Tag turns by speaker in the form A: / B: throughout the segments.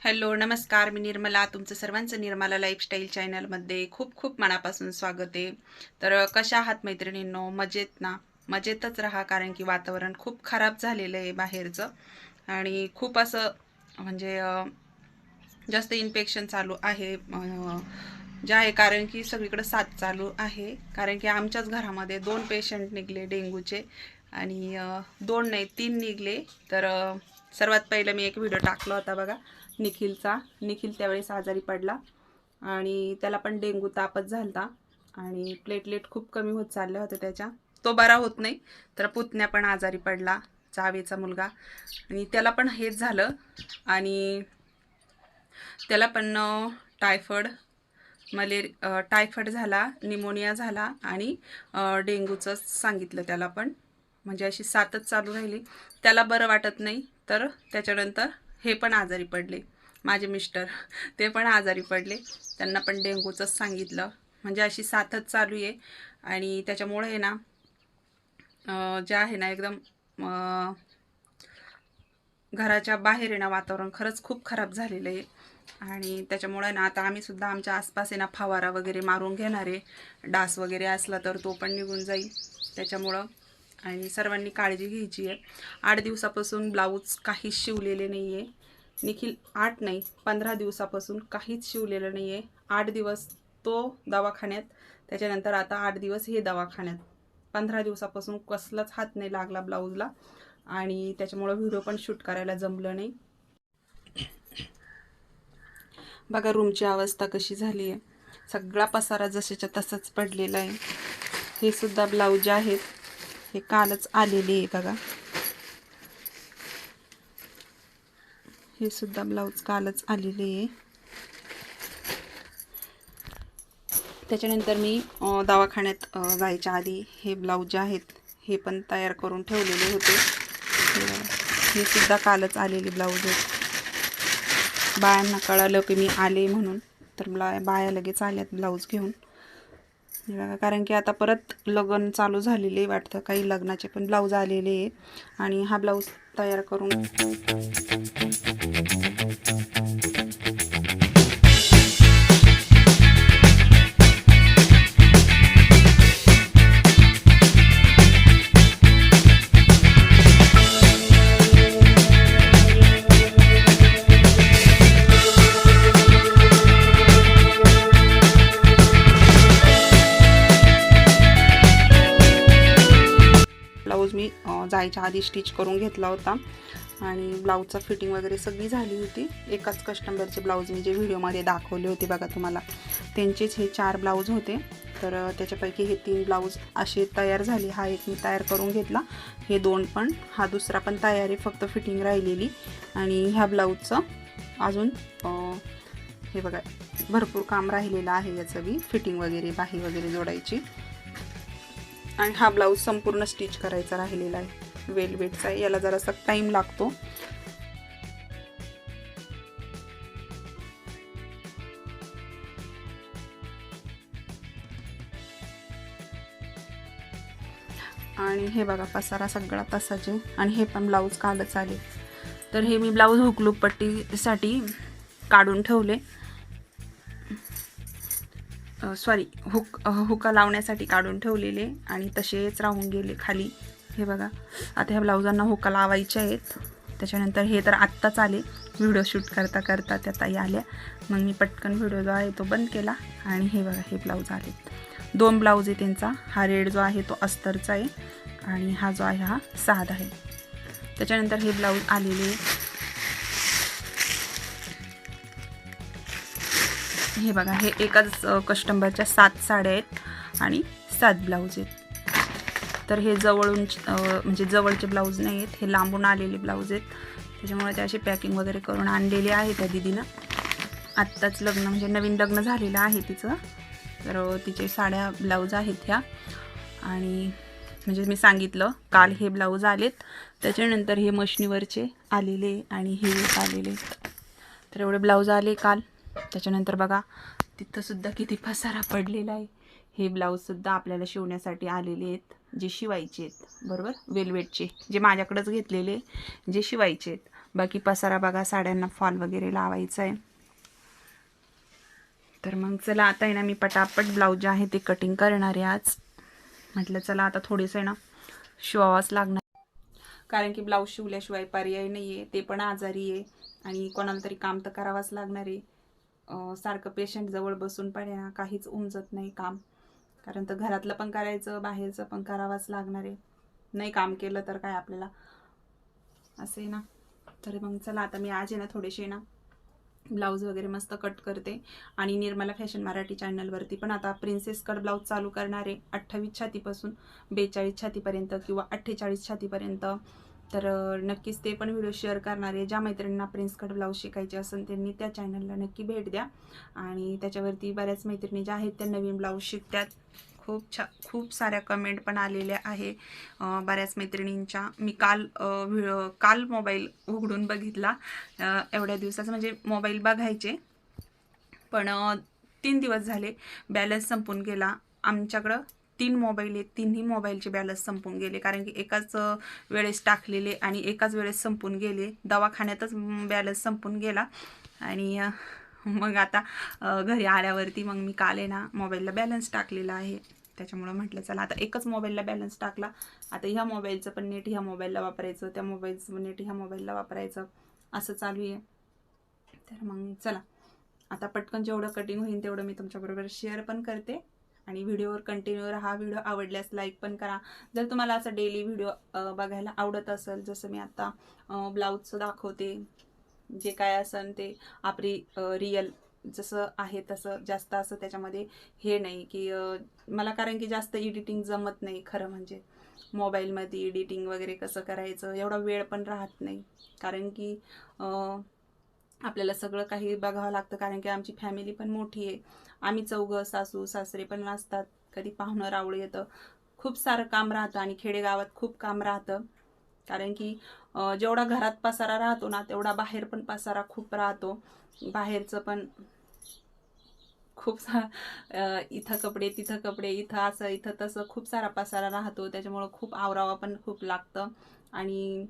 A: Hello नमस्कार. मी निर्मला तुमचं सर्वांचं निर्मला लाईफस्टाईल चॅनलमध्ये खूप खूप मनापासून स्वागत आहे. तर कशा आहात मैत्रिणींनो? मजेत ना? मजेतच राहा कारण की वातावरण खूप खराब झालेलं आहे बाहेरचं. आणि खूप असं म्हणजे जास्त इन्फेक्शन चालू आहे. जे आहे कारण की सगळीकडं साथ चालू आहे. कारण की आमच्याच घरामध्ये दोन पेशंट निघले डेंग्यूचे आणि दोन नाही तीन निघले. तर सर्वात पहिलं मी एक व्हिडिओ टाकला होता बघा. निखिलचा. निखिल त्यावेळेस आजारी पडला. आणि त्याला पण डेंगू तापच झालता. आणि प्लेटलेट खूप कमी होत चालल्या होत्या त्याच्या. तो बरा होत नाही. तर पुतण्या पण आजारी पडला. जावेचा मुलगा. आणि त्याला पण हेच झालं. आणि त्याला पण टायफॉइड मलेरि टायफॉइड झाला. निमोनिया झाला. आणि डेंगूचं सांगितलं त्याला पण. म्हणजे अशी सातच चालू राहिली. त्याला बरं वाटत नाही. तर त्याच्यानंतर हे पण आजारी पडले. माझे मिस्टर ते पण आजारी पडले. त्यांना पण डेंगूचंच सांगितलं. म्हणजे अशी साथच चालू आहे. आणि त्याच्यामुळे आहे ना जे आहे ना एकदम घराच्या बाहेर आहे ना वातावरण खरंच खूप खराब झालेलं आहे. आणि त्याच्यामुळे ना आता आम्हीसुद्धा आमच्या आसपास आहे ना फवारा वगैरे मारून घेणार आहे. डास वगैरे असला तर तो पण निघून जाईल. त्याच्यामुळं आणि सर्वांनी काळजी घ्यायची आहे. आठ दिवसापासून ब्लाऊज काहीच शिवलेले नाही आहे निखिल आठ नाही पंधरा दिवसापासून काहीच शिवलेलं नाही आहे आठ दिवस तो दवाखान्यात त्याच्यानंतर आता आठ दिवस हे दवाखान्यात. पंधरा दिवसापासून कसलाच हात नाही लागला ब्लाऊजला आणि त्याच्यामुळं व्हिडिओ पण शूट करायला जमलं नाही. बघा रूमची अवस्था कशी झाली आहे. सगळा पसारा जशाच्या तसाच पडलेला आहे. हे सुद्धा ब्लाऊज जे आहेत. हे कालच आलेले आहे बघा. हे सुद्धा ब्लाऊज कालच आलेले आहे. त्याच्यानंतर मी दवाखान्यात जायच्या आधी हे ब्लाऊज जे आहेत हे पण तयार करून ठेवलेले होते. हे सुद्धा कालच आलेले ब्लाऊज आहेत. बायांना कळालं की मी आले म्हणून. तर मला बाया लगेच आल्यात ब्लाऊज घेऊन. बघा कारण की आता परत लग्न चालू झालेले वाटतं. काही लग्नाचे पण ब्लाऊज आलेले आहे आणि हा ब्लाऊज तयार करून मी जायच्या आधी स्टिच करून घेतला होता. आणि ब्लाऊजचा फिटिंग वगैरे सगळी झाली होती. एकाच कस्टमरचे ब्लाऊज मी जे व्हिडिओमध्ये दाखवले होते बघा तुम्हाला. त्यांचेच हे चार ब्लाऊज होते. तर त्याच्यापैकी हे तीन ब्लाऊज असे तयार झाले. हा एक मी तयार करून घेतला. हे दोन पण. हा दुसरा पण तयार आहे फक्त फिटिंग राहिलेली. आणि ह्या ब्लाऊजचं अजून हे बघा भरपूर काम राहिलेलं आहे याचं बी. फिटिंग वगैरे बाही वगैरे जोडायची. आणि हा ब्लाऊज संपूर्ण स्टिच करायचा राहिलेला आहे. वेलवेटचा आहे. याला जरासा टाईम लागतो. आणि हे बघा पसारा सगळा तसाचे. आणि हे पण ब्लाऊज कालच आले. तर हे मी ब्लाऊज हुकलूप पट्टीसाठी काढून ठेवले. सॉरी हुक हुका लावण्यासाठी काढून ठेवलेले आणि तसेच राहून गेले खाली. हे बघा आता ह्या ब्लाऊजांना हुका लावायच्या आहेत. त्याच्यानंतर हे तर आत्ताच आले. व्हिडिओ शूट करता करता त्या ताई आल्या. मग मी पटकन व्हिडिओ जो आहे तो बंद केला आणि हे बघा हे ब्लाऊज आले. दोन ब्लाऊज आहे त्यांचा. हा रेड जो आहे तो अस्तरचा आहे आणि हा जो आहे हा साधा आहे. त्याच्यानंतर हे ब्लाऊज आलेले हे बघा हे एकाच कस्टंबरच्या सात साड्या आहेत आणि सात ब्लाऊज आहेत. तर हे जवळून म्हणजे जवळचे ब्लाऊज नाही आहेत हे लांबून आलेले ब्लाऊज आहेत. त्याच्यामुळे ते असे पॅकिंग वगैरे करून आणलेले आहे त्या दिदीनं. आत्ताच लग्न म्हणजे नवीन लग्न झालेलं आहे तिचं. तर तिचे साड्या ब्लाऊज आहेत ह्या. आणि म्हणजे मी सांगितलं काल हे ब्लाऊज आलेत. त्याच्यानंतर हे मशनीवरचे आलेले आणि हे आलेले. तर एवढे ब्लाऊज आले काल. त्याच्यानंतर बघा तिथंसुद्धा किती पसारा पडलेला आहे. हे ब्लाऊजसुद्धा आपल्याला शिवण्यासाठी आलेले आहेत जे शिवायचे आहेत बरोबर? वेलवेटचे जे माझ्याकडंच घेतलेले जे शिवायचे आहेत. बाकी पसारा बघा साड्यांना फॉल वगैरे लावायचा आहे. तर मग चला आता आहे ना मी पटापट ब्लाऊज जे आहे ते कटिंग करणार आहे आज. म्हटलं चला आता थोडेसे ना शिवावाच लागणार. कारण की ब्लाऊज शिवल्याशिवाय पर्याय नाही आहे ते पण आजारी आहे. आणि कोणाला तरी काम तर करावंच लागणार आहे. सारखं पेशंट जवळ बसून पण आहे ना काहीच उमजत नाही काम. कारण तर घरातलं पण करायचं बाहेरचं पण करावंच लागणार आहे. नाही काम केलं तर काय आपल्याला? असे ना? तर मग चला आता मी आज आहे ना थोडेसे ना ब्लाऊज वगैरे मस्त कट करते. आणि निर्मला फॅशन मराठी चॅनलवरती पण आता प्रिन्सेस कट ब्लाऊज चालू करणार आहे. अठ्ठावीस छातीपासून बेचाळीस छातीपर्यंत किंवा अठ्ठेचाळीस छातीपर्यंत. तर नक्कीच ते पण व्हिडिओ शेअर करणार आहे. ज्या मैत्रिणींना प्रिन्स कट ब्लाऊज शिकायचे असेल त्यांनी त्या चॅनलला नक्की भेट द्या. आणि त्याच्यावरती बऱ्याच मैत्रिणी ज्या आहेत त्या नवीन ब्लाऊज शिकतात. खूप छा खूप साऱ्या कमेंट पण आलेल्या आहे. बऱ्याच मैत्रिणींच्या. मी काल व्हिडिओ काल मोबाईल उघडून बघितला. एवढ्या दिवसाचं म्हणजे मोबाईल बघायचे. पण तीन दिवस झाले. बॅलन्स संपून गेला. आमच्याकडं तीन मोबाईल आहेत तिन्ही मोबाईलचे बॅलन्स संपून गेले. कारण की एकाच वेळेस टाकलेले आणि एकाच वेळेस संपून गेले. दवाखान्यातच बॅलन्स संपून गेला. आणि मग आता घरी आल्यावरती मग मी काल आहे ना मोबाईलला बॅलन्स टाकलेला आहे. त्याच्यामुळं म्हटलं चला आता एकच मोबाईलला बॅलन्स टाकला. आता ह्या मोबाईलचं पण नेट ह्या मोबाईलला वापरायचं त्या मोबाईलचं पण नेट ह्या मोबाईलला वापरायचं. असं चालू आहे. तर मग चला. आता पटकन जेवढं कटिंग होईल तेवढं मी तुमच्याबरोबर शेअर पण करते. आणि व्हिडिओवर कंटिन्यू राहा व्हिडिओ आवडल्यास लाईक पण करा. जर तुम्हाला असं डेली व्हिडिओ बघायला आवडत असेल जसं मी आता ब्लाऊजचं दाखवते जे काय असेल ते आपली रियल जसं आहे तसं जास्त असं त्याच्यामध्ये हे नाही की मला कारण की जास्त एडिटिंग जमत नाही खरं म्हणजे. मोबाईलमध्ये एडिटिंग वगैरे कसं करायचं एवढा वेळ पण राहत नाही. कारण की आपल्याला सगळं काही बघावं लागतं कारण की आमची फॅमिली पण मोठी आहे. आम्ही चौघं सासू सासरे पण असतात कधी पाहुणं रावळ येतं. खूप सारं काम राहतं आणि खेडेगावात खूप काम राहतं. कारण की जेवढा घरात पसारा राहतो ना तेवढा बाहेर पण पसारा खूप राहतो. बाहेरचं पण खूप सा इथं कपडे तिथं कपडे इथं असं इथं तसं खूप सारा पसारा राहतो. त्याच्यामुळं खूप आवरावा पण खूप लागतं. आणि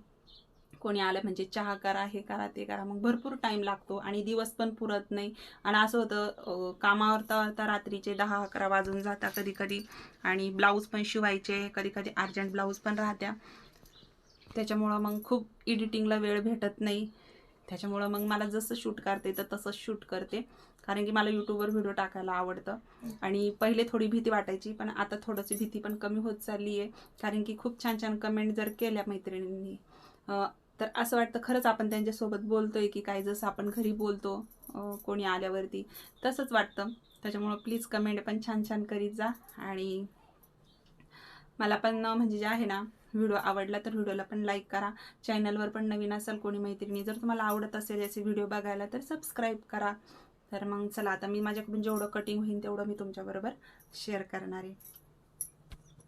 A: कोणी आलं म्हणजे चहा करा हे करा ते करा. मग भरपूर टाईम लागतो आणि दिवस पण पुरत नाही. आणि असं होतं कामावर तर तर रात्रीचे दहा अकरा वाजून जाता कधी कधी आणि ब्लाऊज पण शिवायचे कधी कधी अर्जंट ब्लाऊज पण राहत्या. त्याच्यामुळं मग खूप एडिटिंगला वेळ भेटत नाही. त्याच्यामुळं मग मला जसं शूट करते तर तसंच शूट करते. कारण की मला यूट्यूबवर व्हिडिओ टाकायला आवडतं. आणि पहिले थोडी भीती वाटायची पण आता थोडंशी भीती पण कमी होत चालली आहे कारण की खूप छान छान कमेंट जर केल्या मैत्रिणींनी तर असं वाटतं खरंच आपण त्यांच्यासोबत बोलतोय की काय जसं आपण घरी बोलतो कोणी आल्यावरती तसंच वाटतं. त्याच्यामुळं प्लीज कमेंट पण छान छान करीत जा. आणि मला पण म्हणजे जे आहे ना व्हिडिओ आवडला तर व्हिडिओला पण लाईक करा. चॅनलवर पण नवीन असेल कोणी मैत्रिणी जर तुम्हाला आवडत असेल याचे व्हिडिओ बघायला तर सबस्क्राईब करा. तर मग चला आता मी माझ्याकडून जेवढं कटिंग होईल तेवढं मी तुमच्याबरोबर शेअर करणार आहे.